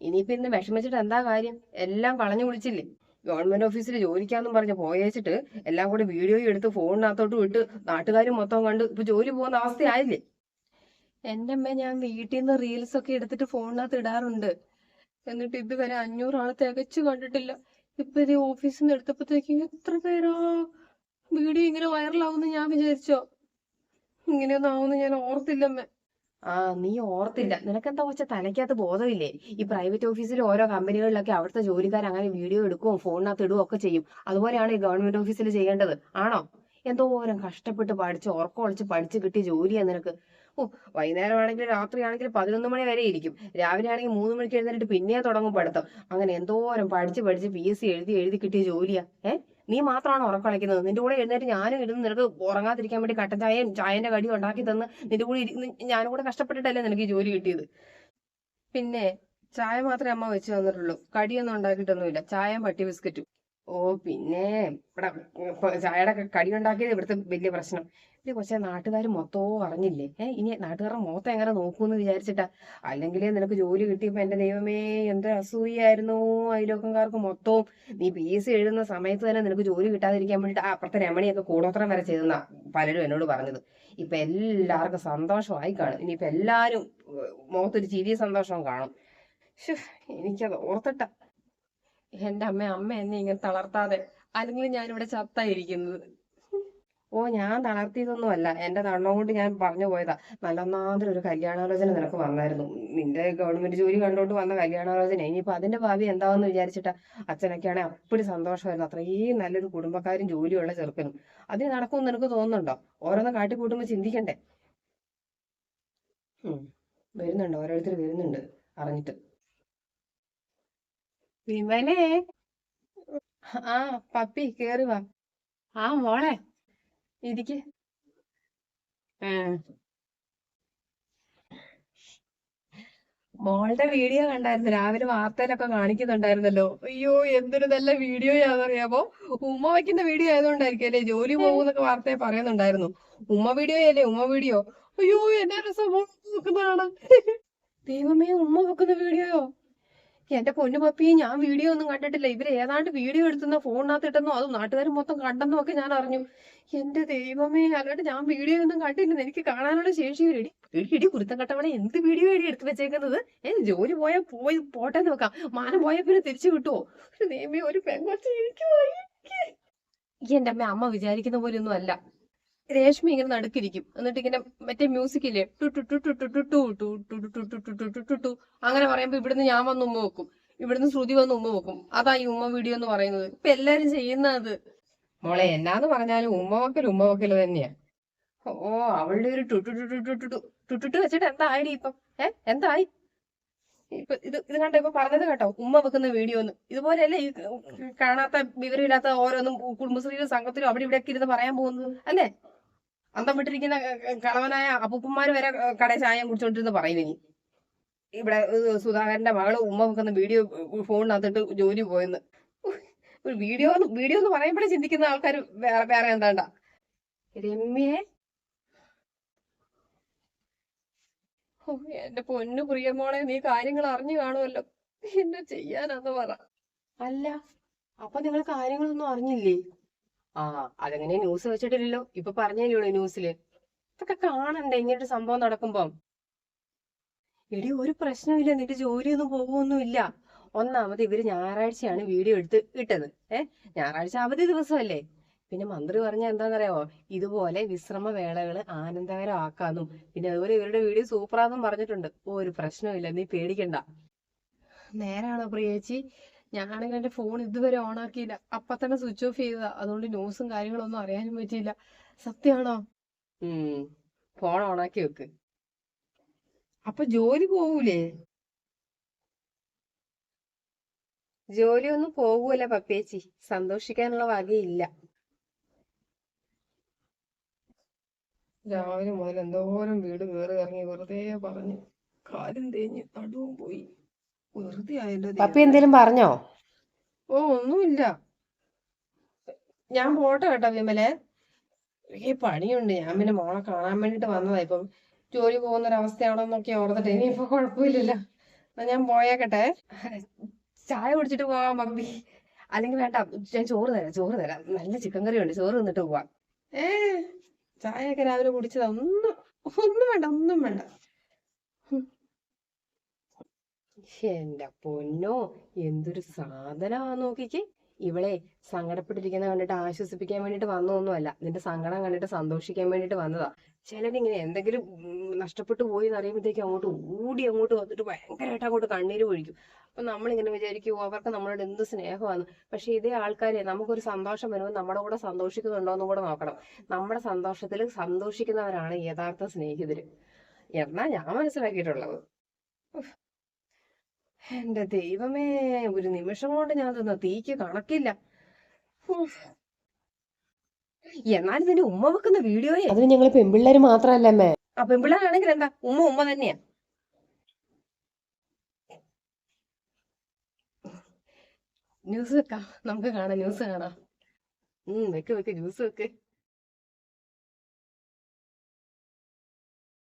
ഇനിയിപ്പോ ഇന്ന് വിഷമിച്ചിട്ട് എന്താ കാര്യം? എല്ലാം കളഞ്ഞു കുളിച്ചില്ലേ? ഗവൺമെന്റ് ഓഫീസിൽ ജോലിക്കാന്നും പറഞ്ഞ് പോയേച്ചിട്ട് എല്ലാം കൂടി വീഡിയോ എടുത്ത് ഫോണിനകത്തോട്ട് വിട്ട് നാട്ടുകാർ മൊത്തം കണ്ട് ഇപ്പൊ ജോലി പോകുന്ന അവസ്ഥയായില്ലേ? എന്റെ അമ്മ ഞാൻ വീട്ടിൽ നിന്ന് റീൽസ് ഒക്കെ എടുത്തിട്ട് ഫോണിനകത്ത് ഇടാറുണ്ട്. എന്നിട്ട് ഇതുവരെ അഞ്ഞൂറാളെ തികച്ചു കണ്ടിട്ടില്ല. ഇപ്പൊ ഇത് ഓഫീസിൽ നിന്ന് എടുത്തപ്പോഴത്തേക്ക് എത്ര പേരോ? വീഡിയോ ഇങ്ങനെ വൈറലാവുമെന്ന് ഞാൻ വിചാരിച്ചോ? ഇങ്ങനെയൊന്നും ആവുമെന്ന് ഞാൻ ഓർത്തില്ലമ്മേ ആ നീ ഓർത്തില്ല. നിനക്കെന്താ കൊച്ച തലയ്ക്കകത്ത് ബോധമില്ലേ? ഈ പ്രൈവറ്റ് ഓഫീസിൽ ഓരോ കമ്പനികളിലൊക്കെ അവിടുത്തെ ജോലിക്കാർ അങ്ങനെ വീഡിയോ എടുക്കും ഫോണിനകത്ത് ഇടുകയും ഒക്കെ ചെയ്യും. അതുപോലെയാണ് ഈ ഗവൺമെന്റ് ഓഫീസിൽ ചെയ്യേണ്ടത്. ആണോ? എന്തോരം കഷ്ടപ്പെട്ട് പഠിച്ച് ഉറക്കം ഒളിച്ച് പഠിച്ച് കിട്ടിയ ജോലിയാ നിനക്ക്. ഓ വൈകുന്നേരം ആണെങ്കിൽ രാത്രി ആണെങ്കിൽ പതിനൊന്ന് മണി വരെ ഇരിക്കും. രാവിലെ ആണെങ്കിൽ മൂന്ന് മണിക്ക് എഴുന്നേറ്റ് പിന്നെ തുടങ്ങും പഠിത്തം. അങ്ങനെ എന്തോരം പഠിച്ച് പഠിച്ച് പി എസ് സി എഴുതി എഴുതി കിട്ടിയ ജോലിയാ ഏ? നീ മാത്രമാണ് ഉറക്കം കളിക്കുന്നത് നിന്റെ കൂടെ എഴുന്നേറ്റ് ഞാനും ഇരുന്ന് നിനക്ക് ഉറങ്ങാതിരിക്കാൻ വേണ്ടി കട്ടൻ ചായയും ചായന്റെ കടി ഉണ്ടാക്കി തന്ന് നിന്റെ കൂടെ ഇരുന്ന് ഞാനും കൂടെ കഷ്ടപ്പെട്ടിട്ടല്ലേ നിനക്ക് ഈ ജോലി കിട്ടിയത്? പിന്നെ ചായ മാത്രമേ അമ്മ വെച്ച് തന്നിട്ടുള്ളൂ. കടിയൊന്നും ഉണ്ടാക്കിയിട്ടൊന്നുമില്ല. ചായയും പട്ടി ബിസ്ക്കറ്റും. ഓ പിന്നെ ഇവിടെ ചായയുടെ കടി ഉണ്ടാക്കിയത് ഇവിടുത്തെ വലിയ പ്രശ്നം. ഇത് കൊച്ചെ നാട്ടുകാർ മൊത്തവും അറിഞ്ഞില്ലേ? ഏഹ് ഇനി നാട്ടുകാരുടെ മൊത്തം എങ്ങനെ നോക്കൂന്ന് വിചാരിച്ചിട്ടാ. അല്ലെങ്കിലേ നിനക്ക് ജോലി കിട്ടിയപ്പോ എന്റെ ദൈവമേ എന്ത് അസൂയായിരുന്നു അയലോക്കംകാർക്ക് മൊത്തവും. നീ പി എസ് എഴുതുന്ന സമയത്ത് തന്നെ നിനക്ക് ജോലി കിട്ടാതിരിക്കാൻ വേണ്ടിട്ട് അപ്പുറത്തെ രമണിയൊക്കെ കൂടോത്രം വരെ ചെയ്തെന്ന പലരും എന്നോട് പറഞ്ഞത്. ഇപ്പൊ എല്ലാവർക്കും സന്തോഷമായി കാണും. ഇനിയിപ്പോ എല്ലാരും മുഖത്തൊരു ചിരി സന്തോഷവും കാണും. എനിക്കത് ഓർത്തിട്ട. എന്റെ അമ്മ അമ്മ എന്നെ ഇങ്ങനെ തളർത്താതെ. അല്ലെങ്കിൽ ഞാനിവിടെ ചത്തായിരിക്കുന്നത് ഓ ഞാൻ തളർത്തിയതൊന്നും അല്ല എന്റെ തള്ളം കൊണ്ട് ഞാൻ പറഞ്ഞു പോയതാ. നല്ലൊന്നാതിരി ഒരു കല്യാണാലോചന നിനക്ക് വന്നായിരുന്നു. നിന്റെ ഗവൺമെന്റ് ജോലി കണ്ടോണ്ട് വന്ന കല്യാണാലോചന. ഇനിയിപ്പോ അതിന്റെ ഭാവി എന്താവെന്ന് വിചാരിച്ചിട്ടാ അച്ഛനൊക്കെയാണെ അപ്പടി സന്തോഷമായിരുന്നു. അത്രയും നല്ലൊരു കുടുംബക്കാരും ജോലിയുള്ള ചെറുക്കനും. അതിന് നടക്കുമെന്ന് നിനക്ക് തോന്നുന്നുണ്ടോ? ഓരോന്ന് കാട്ടിക്കൂട്ടുമ്പോ ചിന്തിക്കണ്ടേ. വരുന്നുണ്ട്. ഓരോരുത്തർ വരുന്നുണ്ട്. അറിഞ്ഞിട്ട്. വിമലേ. ആ പപ്പി കേറി വാ. ആ മോളെ. ഇരിക്ക്. മോളുടെ വീഡിയോ കണ്ടായിരുന്നു. രാവിലെ വാർത്തയിലൊക്കെ കാണിക്കുന്നുണ്ടായിരുന്നല്ലോ. അയ്യോ എന്തൊരു നല്ല വീഡിയോ ആണെന്നറിയാമോ ഉമ്മ വയ്ക്കുന്ന വീഡിയോ ആയതുകൊണ്ടായിരിക്കും അല്ലേ? ജോലി പോകുന്നൊക്കെ വാർത്തയെ പറയുന്നുണ്ടായിരുന്നു. ഉമ്മ വീഡിയോ അല്ലേ? ഉമ്മ വീഡിയോ. അയ്യോ എന്നാ രസം. വെക്കുന്നതാണ് ദൈവമേ ഉമ്മ വെക്കുന്ന വീഡിയോയോ? എന്റെ പൊന്നു പപ്പി ഞാൻ വീഡിയോ ഒന്നും കണ്ടിട്ടില്ല. ഇവർ ഏതാണ്ട് വീഡിയോ എടുത്തുന്ന ഫോണിനകത്ത് ഇട്ടെന്നോ അതും നാട്ടുകാർ മൊത്തം കണ്ടെന്നോ ഒക്കെ ഞാൻ അറിഞ്ഞു. എന്റെ ദൈവമേ അല്ലാണ്ട് ഞാൻ വീഡിയോ ഒന്നും കണ്ടില്ലെന്ന് എനിക്ക് കാണാനുള്ള ശേഷി ഇടി എടി കുരുത്തം കട്ടവളെ എന്ത് വീഡിയോ ഇടി എടുത്ത് വെച്ചേക്കുന്നത്? ഏ ജോലി പോയാൽ പോയി പോട്ടെ നോക്കാം മാനം പോയാൽ പിന്നെ തിരിച്ചു കിട്ടുമോ ഒരു ദൈവമേ ഒരു പെങ്കൊച്ച് എനിക്ക് എന്റെ അമ്മ അമ്മ വിചാരിക്കുന്ന പോലെ ഒന്നും അല്ല. രേഷ്മി ഇങ്ങനെ നടുക്കിരിക്കും എന്നിട്ട് ഇങ്ങനെ മറ്റേ മ്യൂസിക് ഇല്ലേ ടു ടു ടു ടു ടു ടു ടു ടു ടു ടു ടു ടു ടു ടു ടു ടു അങ്ങനെ പറയുമ്പോ ഇവിടുന്ന് ഞാൻ വന്ന് ഉമ്മ വെക്കും ഇവിടുന്ന് ശ്രുതി വന്ന് ഉമ്മ വെക്കും അതാ ഈ ഉമ്മ വീഡിയോ എന്ന് പറയുന്നത് ഇപ്പൊ എല്ലാരും ചെയ്യുന്നത് മോളെ എന്നാന്ന് പറഞ്ഞാലും ഉമ്മ വക്കൽ ഉമ്മ വക്കൽ തന്നെയാ ഓ അവളുടെ ഒരു ടു ടു ടു ടു ടു വെച്ചിട്ട് എന്തായി ഇപ്പം ഏ എന്തായി ഇപ്പൊ ഇത് ഇത് കണ്ടോ ഇപ്പൊ പറഞ്ഞത് കേട്ടോ ഉമ്മ വെക്കുന്ന വീഡിയോ ഒന്ന് ഇതുപോലെയല്ലേ ഈ കാണാത്ത വിവരമില്ലാത്ത ഓരോന്നും കുടുംബശ്രീയിലും സംഘത്തിലും അവിടെ ഇവിടെയൊക്കെ ഇരുന്ന് പറയാൻ പോകുന്നത് അല്ലേ അന്തം വിട്ടിരിക്കുന്ന കളവനായ അപ്പൂപ്പന്മാര് വരെ കടയിൽ ചായം കുടിച്ചോണ്ടിരുന്ന് പറയും ഇനി ഇവിടെ സുധാകരന്റെ മകൾ ഉമ്മ വെക്കുന്ന വീഡിയോ ഫോണിനകത്തിട്ട് ജോലി പോയെന്ന്. ഒരു വീഡിയോ വീഡിയോ എന്ന് പറയുമ്പോഴേ ചിന്തിക്കുന്ന ആൾക്കാർ വേറെ വേറെ എന്താണ്ട? രമ്യേ. എന്റെ പൊന്നു പ്രിയമോളെ നീ കാര്യങ്ങൾ അറിഞ്ഞു കാണുമല്ലോ. എന്നെ ചെയ്യാനാന്ന് പറ. അല്ല അപ്പൊ നിങ്ങൾ കാര്യങ്ങളൊന്നും അറിഞ്ഞില്ലേ? ആ അതെങ്ങനെ ന്യൂസ് വെച്ചിട്ടില്ലല്ലോ. ഇപ്പൊ പറഞ്ഞല്ലോ ന്യൂസിൽ. ഇതൊക്കെ കാണണ്ടേ? ഇങ്ങനൊരു സംഭവം നടക്കുമ്പം. എടി ഒരു പ്രശ്നമില്ല നിന്റെ ജോലിയൊന്നും പോകുമൊന്നുമില്ല ഒന്നാമത് ഇവർ ഞായറാഴ്ചയാണ് വീഡിയോ എടുത്ത് ഇട്ടത്. ഏഹ് ഞായറാഴ്ച അവധി ദിവസമല്ലേ? പിന്നെ മന്ത്രി പറഞ്ഞ എന്താണെന്നറിയാമോ ഇതുപോലെ വിശ്രമ വേളകൾ ആനന്ദകരമാക്കാന്നും പിന്നെ അതുപോലെ ഇവരുടെ വീഡിയോ സൂപ്പറാന്നും പറഞ്ഞിട്ടുണ്ട്. ഓ ഒരു പ്രശ്നമില്ല നീ പേടിക്കണ്ട. നേരാണോ പ്രിയേച്ചി ഞാനാണെങ്കിൽ എന്റെ ഫോൺ ഇതുവരെ ഓൺ ആക്കിയില്ല. അപ്പൊ തന്നെ സ്വിച്ച് ഓഫ് ചെയ്തതാ. അതുകൊണ്ട് ന്യൂസും കാര്യങ്ങളൊന്നും അറിയാനും പറ്റിയില്ല. സത്യമാണോ ഫോൺ ഓണാക്കി വെക്ക്. അപ്പൊ ജോലി പോവൂലേ? ജോലി ഒന്നും പോകൂല പപ്പേച്ചി. സന്തോഷിക്കാനുള്ള വകയില്ല. രാവിലെ മുതൽ എന്തോരം വീട് കയറി ഇറങ്ങി. വെറുതെ പറഞ്ഞു. കാലും തേഞ്ഞ് നടുവും പോയി. വെറുതെ ആയല്ലോ പപ്പി എന്തേലും പറഞ്ഞോ? ഓ ഒന്നുമില്ല. ഞാൻ പോട്ടെ കേട്ടോ വിമലെ. ഈ പണിയുണ്ട്. ഞാൻ പിന്നെ മോളെ കാണാൻ വേണ്ടിട്ട് വന്നതാ. ഇപ്പം ജോലി പോകുന്ന ഒരവസ്ഥയാണോന്നൊക്കെ ഓർത്തിട്ട്. ഇനിയിപ്പോ കുഴപ്പമില്ലല്ലോ. എന്നാ ഞാൻ പോയേക്കട്ടെ. ചായ കുടിച്ചിട്ട് പോവാം പപ്പി. അല്ലെങ്കിൽ വേണ്ട ഞാൻ ചോറ് തരാം ചോറ് തരാം. നല്ല ചിക്കൻ കറി ഉണ്ട്. ചോറ് തിന്നിട്ട് പോവാം. ഏ ചായയൊക്കെ രാവിലെ കുടിച്ചതാ. ഒന്നും ഒന്നും വേണ്ട ഒന്നും വേണ്ട. എന്റെ പൊന്നോ എന്തൊരു സാധനമാ നോക്കിക്ക്. ഇവളെ സങ്കടപ്പെട്ടിരിക്കുന്ന കണ്ടിട്ട് ആശ്വസിപ്പിക്കാൻ വേണ്ടിട്ട് വന്നതൊന്നുമല്ല. നിന്റെ സങ്കടം കണ്ടിട്ട് സന്തോഷിക്കാൻ വേണ്ടിട്ട് വന്നതാ. ചിലരിങ്ങനെ എന്തെങ്കിലും നഷ്ടപ്പെട്ടു പോയി എന്ന് അറിയുമ്പോഴത്തേക്ക് അങ്ങോട്ട് ഓടി അങ്ങോട്ട് വന്നിട്ട് ഭയങ്കരമായിട്ട് അങ്ങോട്ട് കണ്ണീര് പൊഴിക്കും അപ്പൊ നമ്മളിങ്ങനെ വിചാരിക്കും "ഓ, അവർക്ക് നമ്മളോട് എന്ത് സ്നേഹമാണ് പക്ഷെ ഇതേ ആൾക്കാരെ നമുക്കൊരു സന്തോഷം വരുമ്പോൾ നമ്മുടെ കൂടെ സന്തോഷിക്കുന്നുണ്ടോ എന്നും കൂടെ നോക്കണം. നമ്മുടെ സന്തോഷത്തിൽ സന്തോഷിക്കുന്നവരാണ് യഥാർത്ഥ സ്നേഹിതര്. എന്നാ ഞാൻ മനസ്സിലാക്കിയിട്ടുള്ളത്. എന്റെ ദൈവമേ ഒരു നിമിഷം കൊണ്ട് ഞാൻ തിന്ന തീക്ക് കണക്കില്ല. എന്നാൽ എന്നാലും നിന്റെ ഉമ്മ വെക്കുന്ന വീഡിയോയെ അതിന് ഞങ്ങൾ പെൺപിള്ളേര് മാത്രല്ല ആ പെൺപിള്ളേരാണെങ്കിൽ എന്താ? ഉമ്മ ഉമ്മ തന്നെയാ. ന്യൂസ് വെക്കാം. നമുക്ക് കാണാം ന്യൂസ് കാണാം. ഉം വെക്ക് വെക്ക് ന്യൂസ് വെക്ക്.